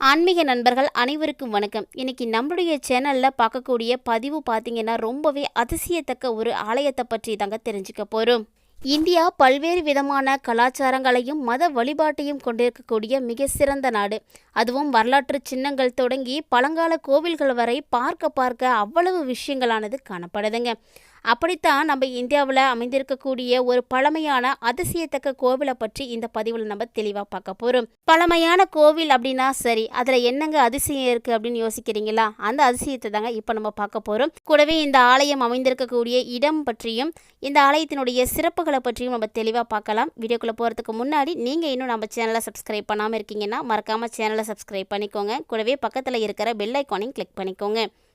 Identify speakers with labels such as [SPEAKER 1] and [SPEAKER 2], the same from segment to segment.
[SPEAKER 1] ஆன்மீக நண்பர்கள் அனைவருக்கும் வணக்கம். இன்னைக்கு நம்மளுடைய சேனலில் பார்க்கக்கூடிய பதிவு பார்த்தீங்கன்னா ரொம்பவே அதிசயத்தக்க ஒரு ஆலயத்தை பற்றி தாங்க தெரிஞ்சுக்க போகிறோம் இந்தியா பல்வேறு விதமான கலாச்சாரங்களையும் மத வழிபாட்டையும் கொண்டிருக்கக்கூடிய மிக சிறந்த நாடு. அதுவும் வரலாற்று சின்னங்கள் தொடங்கி பழங்கால கோவில்கள் வரை பார்க்க பார்க்க அவ்வளவு விஷயங்களானது காணப்படுதுங்க. அப்படித்தான் நம்ம இந்தியாவில் அமைந்திருக்கக்கூடிய ஒரு பழமையான அதிசயத்தக்க கோவிலை பற்றி இந்த பதிவில் நம்ம தெளிவாக பார்க்க போகிறோம் பழமையான கோவில் அப்படின்னா சரி அதில் என்னங்க அதிசயம் இருக்குது அப்படின்னு யோசிக்கிறீங்களா? அந்த அதிசயத்தை தாங்க இப்போ நம்ம பார்க்க போகிறோம் கூடவே இந்த ஆலயம் அமைந்திருக்கக்கூடிய இடம் பற்றியும் இந்த ஆலயத்தினுடைய சிறப்புகளை பற்றியும் நம்ம தெளிவாக பார்க்கலாம். வீடியோக்குள்ளே போகிறதுக்கு முன்னாடி நீங்கள் இன்னும் நம்ம சேனலை சப்ஸ்கிரைப் பண்ணாமல் இருக்கீங்கன்னா மறக்காமல் சேனலை சப்ஸ்கிரைப் பண்ணிக்கோங்க. கூடவே பக்கத்தில் இருக்கிற பெல் ஐக்கானையும் கிளிக் பண்ணிக்கோங்க.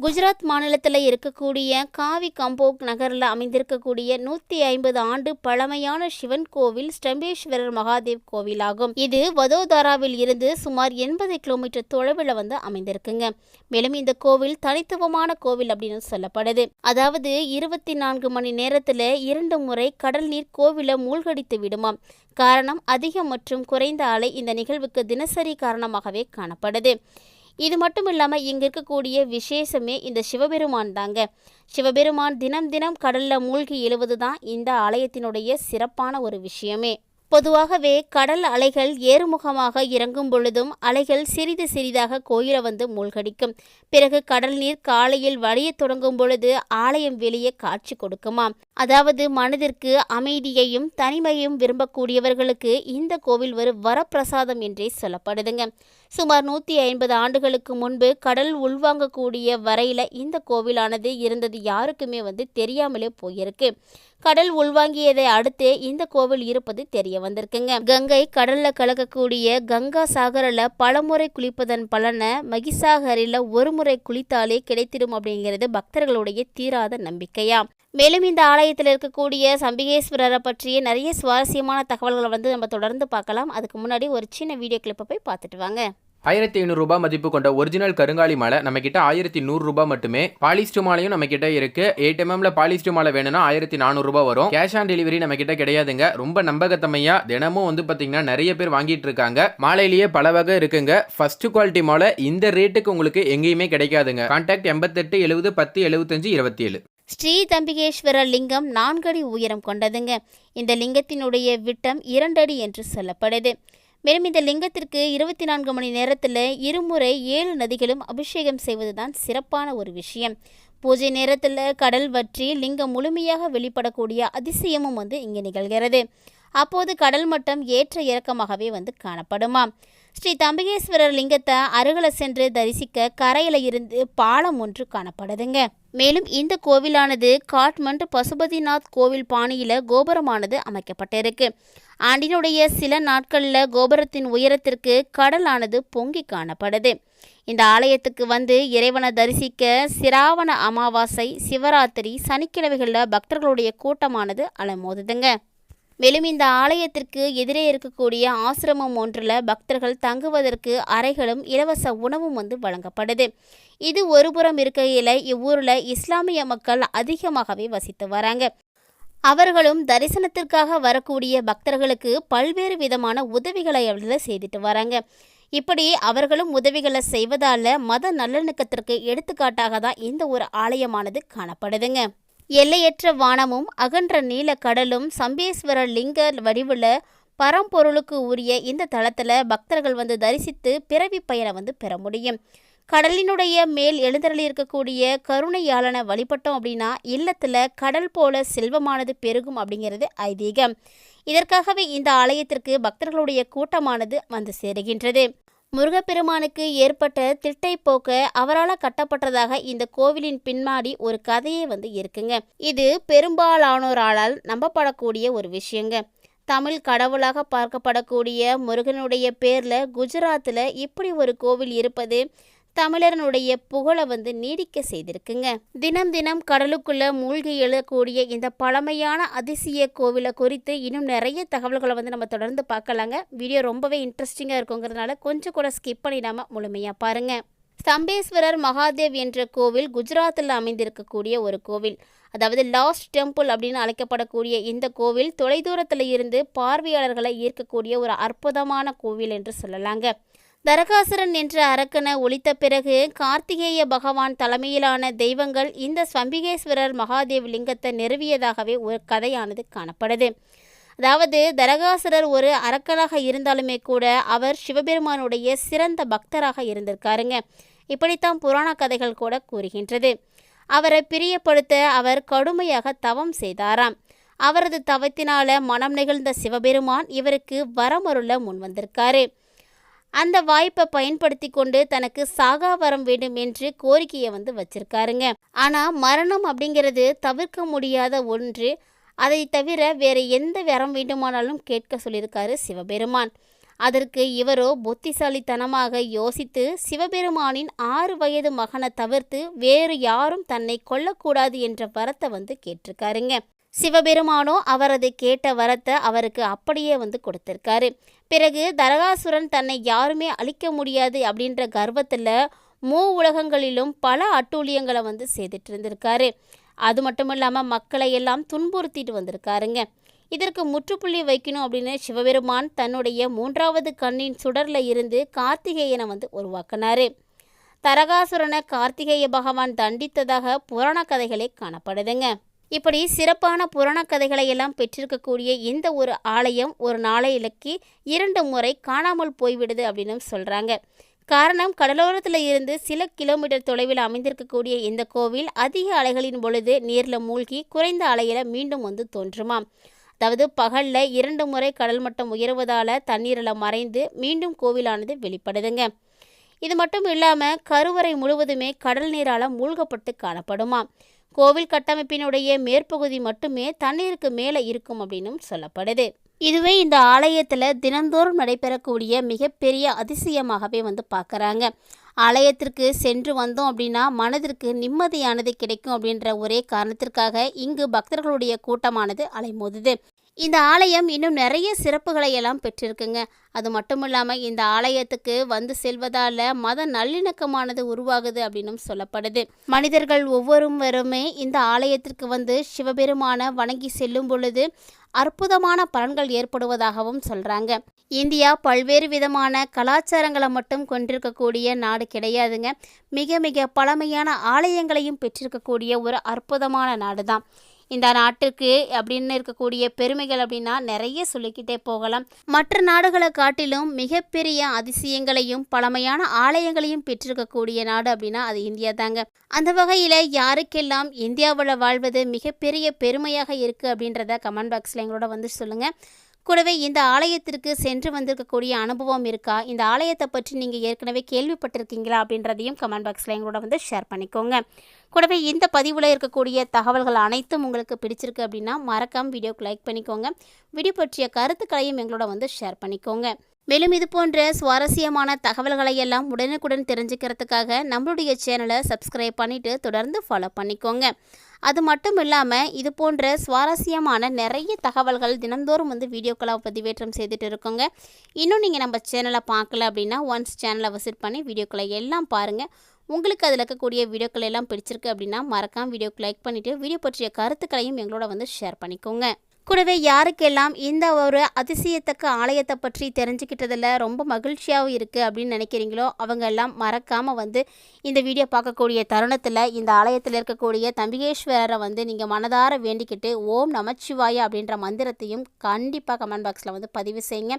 [SPEAKER 1] குஜராத் மாநிலத்தில் இருக்கக்கூடிய காவி கம்போக் நகரில் அமைந்திருக்கக்கூடிய நூற்றி ஐம்பது ஆண்டு பழமையான சிவன் கோவில் ஸ்டம்பேஸ்வரர் மகாதேவ் கோவிலாகும். இது வதோதராவில் இருந்து சுமார் எண்பது கிலோமீட்டர் தொலைவில் வந்து அமைந்திருக்குங்க. மேலும் இந்த கோவில் தனித்துவமான கோவில் அப்படின்னு சொல்லப்படுது. அதாவது இருபத்தி நான்கு மணி நேரத்தில் இரண்டு முறை கடல் நீர் கோவிலை மூழ்கடித்து விடுமாம் காரணம் அதிக மற்றும் குறைந்த அலை இந்த நிகழ்வுக்கு தினசரி காரணமாகவே காணப்படுது. இது மட்டும் இல்லாமல் இங்கே இருக்கக்கூடிய விசேஷமே இந்த சிவபெருமான் தாங்க. சிவபெருமான் தினம் தினம் கடலில் மூழ்கி எழுவது தான் இந்த ஆலயத்தினுடைய சிறப்பான ஒரு விஷயமே. பொதுவாகவே கடல் அலைகள் ஏறுமுகமாக இறங்கும் பொழுதும் அலைகள் சிறிது சிறிதாக கோயிலை வந்து மூழ்கடிக்கும். பிறகு கடல் நீர் காலையில் வழியத் தொடங்கும் பொழுது ஆலயம் வெளியே காட்சி கொடுக்குமாம் அதாவது மனதிற்கு அமைதியையும் தனிமையும் விரும்பக்கூடியவர்களுக்கு இந்த கோவில் ஒரு வரப்பிரசாதம் என்றே சொல்லப்படுதுங்க. சுமார் நூற்றி ஐம்பது ஆண்டுகளுக்கு முன்பு கடல் உள்வாங்கக்கூடிய வரையில் இந்த கோவிலானது இருந்தது யாருக்குமே வந்து தெரியாமலே போயிருக்கு. கடல் உள்வாங்கியதை அடுத்து இந்த கோவில் இருப்பது தெரிய வந்திருக்குங்க. கங்கை கடல்ல கலக்கக்கூடிய கங்கா சாகரில் பலமுறை குளிப்பதன் பலனை மகிசாகரில் ஒரு முறை குளித்தாலே கிடைத்திடும் அப்படிங்கிறது பக்தர்களுடைய தீராத நம்பிக்கையா மேலும் இந்த ஆலயத்தில் இருக்கக்கூடிய சம்பிகேஸ்வரரை பற்றிய நிறைய சுவாரஸ்யமான தகவல்களை வந்து நம்ம தொடர்ந்து பார்க்கலாம். அதுக்கு முன்னாடி ஒரு சின்ன வீடியோ கிளிப்பை போய் பார்த்துட்டு வாங்க.
[SPEAKER 2] ஆயிரத்தி ஐநூறுரூபா மதிப்பு கொண்ட ஒரிஜினல் கருங்காலி மாலை நம்ம கிட்ட ஆயிரத்தி நூறுரூபா மட்டுமே. பாலிஸ்டு மாலையும் நம்ம கிட்ட இருக்கு எயிட் எம்எம்ல பாலிஸ்டு மாலை வேணும்னா ஆயிரத்தி நானூறுரூபா வரும். கேஷ் ஆன் டெலிவரி நம்ம கிட்ட கிடையாதுங்க. ரொம்ப நம்பகத்தமையா தினமும் வந்து பாத்தீங்கன்னா நிறைய பேர் வாங்கிட்டு இருக்காங்க. மாலையிலேயே பல வகை இருக்குங்க. ஃபர்ஸ்ட் குவாலிட்டி மாலை இந்த ரேட்டுக்கு உங்களுக்கு எங்கேயுமே கிடைக்காதுங்க. கான்டாக்ட் எண்பத்தெட்டு எழுபது பத்து எழுபத்தஞ்சு இருபத்தி ஏழு
[SPEAKER 1] ஸ்ரீ தம்பிகேஸ்வரர் லிங்கம் நான்கடி உயரம் கொண்டதுங்க. இந்த லிங்கத்தினுடைய விட்டம் இரண்டடி என்று சொல்லப்படுது. மேலும் இந்த லிங்கத்திற்கு இருபத்தி நான்கு மணி நேரத்தில் இருமுறை ஏழு நதிகளும் அபிஷேகம் செய்வதுதான் சிறப்பான ஒரு விஷயம். பூஜை நேரத்தில் கடல் வற்றி லிங்கம் முழுமையாக வெளிப்படக்கூடிய அதிசயமும் வந்து இங்கே நிகழ்கிறது. அப்போது கடல் மட்டம் ஏற்ற இறக்கமாகவே வந்து காணப்படுமாம். ஸ்ரீ தம்பிகேஸ்வரர் லிங்கத்தை அருகில் சென்று தரிசிக்க கரையில் இருந்து பாலம் ஒன்று காணப்படுதுங்க. மேலும் இந்த கோவிலானது காட்மண்ட் பசுபதிநாத் கோவில் பாணியில் கோபுரமானது அமைக்கப்பட்டிருக்கு. ஆண்டினுடைய சில நாட்களில் கோபுரத்தின் உயரத்திற்கு கடலானது பொங்கி காணப்படுது. இந்த ஆலயத்துக்கு வந்து இறைவனை தரிசிக்க சிராவண அமாவாசை சிவராத்திரி சனிக்கிழமைகளில் பக்தர்களுடைய கூட்டமானது அலமோதுதுங்க. மேலும் இந்த ஆலயத்திற்கு எதிரே இருக்கக்கூடிய ஆசிரமம் ஒன்றில் பக்தர்கள் தங்குவதற்கு அறைகளும் இலவச உணவும் வந்து வழங்கப்படுது. இது ஒருபுறம் இருக்கையில் இவ்வூரில் இஸ்லாமிய மக்கள் அதிகமாகவே வசித்து வராங்க. அவர்களும் தரிசனத்திற்காக வரக்கூடிய பக்தர்களுக்கு பல்வேறு விதமான உதவிகளை அவர்கள் செய்துட்டு வராங்க. இப்படி அவர்களும் உதவிகளை செய்வதால் மத நல்லிணக்கத்திற்கு எடுத்துக்காட்டாக தான் இந்த ஒரு ஆலயமானது காணப்படுதுங்க. எல்லையற்ற வானமும் அகன்ற நீல கடலும் சம்பேஸ்வரர் லிங்க வடிவில் பரம்பொருளுக்கு உரிய இந்த தளத்தில் பக்தர்கள் வந்து தரிசித்து பிறவி பயனை வந்து பெற முடியும். கடலினுடைய மேல் எழுந்தருளி இருக்கக்கூடிய கருணையாளனை வழிபட்டோம் அப்படின்னா இல்லத்தில் கடல் போல செல்வமானது பெருகும் அப்படிங்கிறது ஐதீகம். இதற்காகவே இந்த ஆலயத்திற்கு பக்தர்களுடைய கூட்டமானது வந்து சேருகின்றது. முருகப்பெருமானுக்கு ஏற்பட்ட திட்டை போக்க அவரால் கட்டப்பட்டதாக இந்த கோவிலின் பின்னாடி ஒரு கதையே வந்து இருக்குங்க. இது பெரும்பாலானோரால் நம்பப்படக்கூடிய ஒரு விஷயங்க. தமிழ் கடவுளாக பார்க்கப்படக்கூடிய முருகனுடைய பேரில் குஜராத்தில் இப்படி ஒரு கோவில் இருப்பது தமிழரனுடைய புகழை வந்து நீடிக்க செய்திருக்குங்க. தினம் தினம் கடலுக்குள்ள மூழ்கி எழக்கூடிய இந்த பழமையான அதிசய கோவிலை குறித்து இன்னும் நிறைய தகவல்களை வந்து நம்ம தொடர்ந்து பார்க்கலாங்க. வீடியோ ரொம்பவே இன்ட்ரெஸ்டிங்காக இருக்குங்கிறதுனால கொஞ்சம் கூட ஸ்கிப் பண்ணிடாமல் முழுமையாக பாருங்கள் ஸ்தம்பேஸ்வரர் மகாதேவ் என்ற கோவில் குஜராத்தில் அமைந்திருக்கக்கூடிய ஒரு கோவில். அதாவது லாஸ்ட் டெம்பிள் அப்படின்னு அழைக்கப்படக்கூடிய இந்த கோவில் தொலைதூரத்தில் இருந்து பார்வையாளர்களை ஈர்க்கக்கூடிய ஒரு அற்புதமான கோவில் என்று சொல்லலாங்க. தரகாசுரன் என்ற அரக்கனை ஒழித்த பிறகு கார்த்திகேய பகவான் தலைமையிலான தெய்வங்கள் இந்த ஸ்வம்பிகேஸ்வரர் மகாதேவ் லிங்கத்தை நிறுவியதாகவே ஒரு கதையானது காணப்படுது. அதாவது தரகாசுரர் ஒரு அரக்கனாக இருந்தாலுமே கூட அவர் சிவபெருமானுடைய சிறந்த பக்தராக இருந்திருக்காருங்க. இப்படித்தான் புராண கதைகள் கூட கூறுகின்றது. அவரை பிரியப்படுத்த அவர் கடுமையாக தவம் செய்தாராம். அவரது தவத்தினால மனம் நெகிழ்ந்த சிவபெருமான் இவருக்கு வரமருள முன் வந்திருக்காரு அந்த வாய்ப்பை பயன்படுத்தி கொண்டு தனக்கு சாகா வரம் வேண்டும் என்று கோரிக்கையை வந்து வச்சிருக்காருங்க. ஆனால் மரணம் அப்படிங்கிறது தவிர்க்க முடியாத ஒன்று. அதை தவிர வேறு எந்த வரம் வேண்டுமானாலும் கேட்க சொல்லியிருக்காரு சிவபெருமான். அதற்கு இவரோ புத்திசாலித்தனமாக யோசித்து சிவபெருமானின் ஆறு வயது மகனை தவிர்த்து வேறு யாரும் தன்னை கொல்லக்கூடாது என்ற வரத்தை வந்து கேட்டிருக்காருங்க. சிவபெருமானோ அவரது கேட்ட வரத்தை அவருக்கு அப்படியே வந்து கொடுத்திருக்காரு. பிறகு தரகாசுரன் தன்னை யாருமே அழிக்க முடியாது அப்படின்ற கர்வத்தில் மூ உலகங்களிலும் பல அட்டூழியங்களை வந்து செய்துட்டு இருந்திருக்காரு அது மட்டும் இல்லாமல் மக்களை எல்லாம் துன்புறுத்திட்டு வந்திருக்காருங்க. இதற்கு முற்றுப்புள்ளி வைக்கணும் அப்படின்னு சிவபெருமான் தன்னுடைய மூன்றாவது கண்ணின் சுடரில் இருந்து கார்த்திகேயனை வந்து உருவாக்கினார். தரகாசுரனை கார்த்திகேய பகவான் தண்டித்ததாக புராண கதைகளே காணப்படுதுங்க. இப்படி சிறப்பான புராணக்கதைகளை எல்லாம் பெற்றிருக்கக்கூடிய இந்த ஒரு ஆலயம் ஒரு நாளையிலக்கு இரண்டு முறை காணாமல் போய்விடுது அப்படின்னு சொல்கிறாங்க காரணம் கடலோரத்தில் இருந்து சில கிலோமீட்டர் தொலைவில் அமைந்திருக்கக்கூடிய இந்த கோவில் அதிக அலைகளின் பொழுது நீரில் மூழ்கி குறைந்த அலையில் மீண்டும் வந்து தோன்றுமாம். அதாவது பகலில் இரண்டு முறை கடல் மட்டம் உயர்வதால் தண்ணீரில் மறைந்து மீண்டும் கோவிலானது வெளிப்படுதுங்க. இது மட்டும் இல்லாமல் கருவறை முழுவதுமே கடல் நீரால் மூழ்கப்பட்டு காணப்படுமாம் கோவில் கட்டமைப்பினுடைய மேற்பகுதி மட்டுமே தண்ணீருக்கு மேலே இருக்கும் அப்படின்னும் சொல்லப்படுது. இதுவே இந்த ஆலயத்தில் தினந்தோறும் நடைபெறக்கூடிய மிகப்பெரிய அதிசயமாகவே வந்து பார்க்குறாங்க ஆலயத்திற்கு சென்று வந்தோம் அப்படின்னா மனதிற்கு நிம்மதியானது கிடைக்கும் அப்படின்ற ஒரே காரணத்திற்காக இங்கு பக்தர்களுடைய கூட்டமானது அலைமோதுது. இந்த ஆலயம் இன்னும் நிறைய சிறப்புகளை எல்லாம் பெற்றிருக்குங்க. அது மட்டும் இல்லாமல் இந்த ஆலயத்துக்கு வந்து செல்வதால் மத நல்லிணக்கமானது உருவாகுது அப்படின்னும் சொல்லப்படுது. மனிதர்கள் ஒவ்வொருவருமே இந்த ஆலயத்திற்கு வந்து சிவபெருமான வணங்கி செல்லும் பொழுது அற்புதமான பலன்கள் ஏற்படுவதாகவும் சொல்கிறாங்க இந்தியா பல்வேறு விதமான கலாச்சாரங்களை மட்டும் கொண்டிருக்கக்கூடிய நாடு கிடையாதுங்க. மிக மிக பழமையான ஆலயங்களையும் பெற்றிருக்கக்கூடிய ஒரு அற்புதமான நாடு தான் இந்த நாட்டுக்கு அப்படின்னு இருக்கக்கூடிய பெருமைகள் அப்படின்னா நிறைய சொல்லிக்கிட்டே போகலாம். மற்ற நாடுகளை காட்டிலும் மிகப்பெரிய அதிசயங்களையும் பழமையான ஆலயங்களையும் பெற்றிருக்கக்கூடிய நாடு அப்படின்னா அது இந்தியா தாங்க. அந்த வகையில் யாருக்கெல்லாம் இந்தியாவில் வாழ்வது மிகப்பெரிய பெருமையாக இருக்குது அப்படின்றத கமெண்ட் பாக்ஸில் எங்களோட வந்து சொல்லுங்கள் கூடவே இந்த ஆலயத்திற்கு சென்று வந்திருக்கக்கூடிய அனுபவம் இருக்கா? இந்த ஆலயத்தை பற்றி நீங்கள் ஏற்கனவே கேள்விப்பட்டிருக்கீங்களா? அப்படின்றதையும் கமெண்ட் பாக்ஸில் எங்களோட வந்து ஷேர் பண்ணிக்கோங்க. கூடவே இந்த பதிவில் இருக்கக்கூடிய தகவல்கள் அனைத்தும் உங்களுக்கு பிடிச்சிருக்கு அப்படின்னா மறக்காம வீடியோக்கு லைக் பண்ணிக்கோங்க. வீடியோ பற்றிய கருத்துக்களையும் எங்களோட வந்து ஷேர் பண்ணிக்கோங்க. மேலும் இது போன்ற சுவாரஸ்யமான தகவல்களை எல்லாம் உடனுக்குடன் தெரிஞ்சுக்கிறதுக்காக நம்மளுடைய சேனலை சப்ஸ்கிரைப் பண்ணிவிட்டு தொடர்ந்து ஃபாலோ பண்ணிக்கோங்க. அது மட்டும் இல்லாமல் இது போன்ற சுவாரஸ்யமான நிறைய தகவல்கள் தினந்தோறும் வந்து வீடியோக்களாக பதிவேற்றம் செய்துட்டு இருக்கோங்க. இன்னும் நீங்கள் நம்ம சேனலை பார்க்கல அப்படின்னா ஒன்ஸ் சேனலை விசிட் பண்ணி வீடியோக்களை எல்லாம் பாருங்கள் உங்களுக்கு அதில் இருக்கக்கூடிய வீடியோக்கள் எல்லாம் பிடிச்சிருக்கு அப்படின்னா மறக்காம வீடியோக்கு லைக் பண்ணிவிட்டு வீடியோ பற்றிய கருத்துக்களையும் எங்களோட வந்து ஷேர் பண்ணிக்கோங்க. கூடவே யாருக்கெல்லாம் இந்த ஒரு அதிசயத்தக்க ஆலயத்தை பற்றி தெரிஞ்சுக்கிட்டதில் ரொம்ப மகிழ்ச்சியாகவும் இருக்குது அப்படின்னு நினைக்கிறீங்களோ அவங்க எல்லாம் மறக்காமல் வந்து இந்த வீடியோ பார்க்கக்கூடிய தருணத்தில் இந்த ஆலயத்தில் இருக்கக்கூடிய தம்பிகேஸ்வரரை வந்து நீங்கள் மனதார வேண்டிக்கிட்டு ஓம் நமச்சிவாய அப்படின்ற மந்திரத்தையும் கண்டிப்பாக கமெண்ட் பாக்ஸில் வந்து பதிவு செய்யுங்க.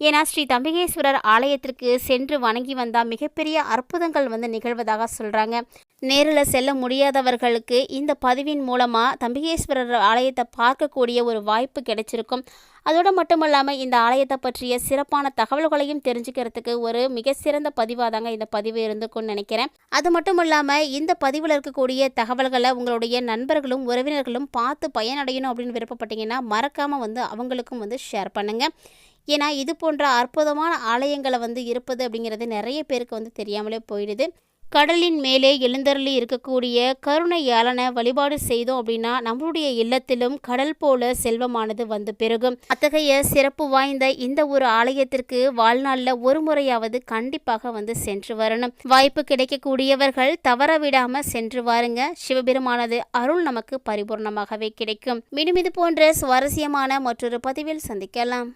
[SPEAKER 1] ஏன்னா ஸ்ரீ தம்பிகேஸ்வரர் ஆலயத்திற்கு சென்று வணங்கி வந்தால் மிகப்பெரிய அற்புதங்கள் வந்து நிகழ்வதாக சொல்கிறாங்க நேரில் செல்ல முடியாதவர்களுக்கு இந்த பதிவின் மூலமாக தம்பிகேஸ்வரர் ஆலயத்தை பார்க்கக்கூடிய ஒரு வாய்ப்பு கிடைச்சிருக்கும். அதோடு மட்டும் இல்லாமல் இந்த ஆலயத்தை பற்றிய சிறப்பான தகவல்களையும் தெரிஞ்சுக்கிறதுக்கு ஒரு மிக சிறந்த பதிவாக தாங்க இந்த பதிவு இருந்துக்கும்னு நினைக்கிறேன். அது மட்டும் இல்லாமல் இந்த பதிவில் இருக்கக்கூடிய தகவல்களை உங்களுடைய நண்பர்களும் உறவினர்களும் பார்த்து பயனடையணும் அப்படின்னு விருப்பப்பட்டீங்கன்னா மறக்காமல் வந்து அவங்களுக்கும் வந்து ஷேர் பண்ணுங்கள் ஏன்னா இது போன்ற அற்புதமான ஆலயங்களை வந்து இருப்பது அப்படிங்கிறது நிறைய பேருக்கு வந்து தெரியாமலே போயிடுது. கடலின் மேலே எழுந்தருளி இருக்கக்கூடிய கருணையாளனை வழிபாடு செய்தோம் அப்படின்னா நம்மளுடைய இல்லத்திலும் கடல் போல செல்வமானது வந்து பெருகும். அத்தகைய சிறப்பு வாய்ந்த இந்த ஒரு ஆலயத்திற்கு வாழ்நாளில் ஒரு முறையாவது கண்டிப்பாக வந்து சென்று வரணும். வாய்ப்பு கிடைக்கக்கூடியவர்கள் தவற விடாம சென்று வாருங்க. சிவபெருமானது அருள் நமக்கு பரிபூர்ணமாகவே கிடைக்கும். மீண்டும் இது போன்ற சுவாரஸ்யமான மற்றொரு பதிவில் சந்திக்கலாம்.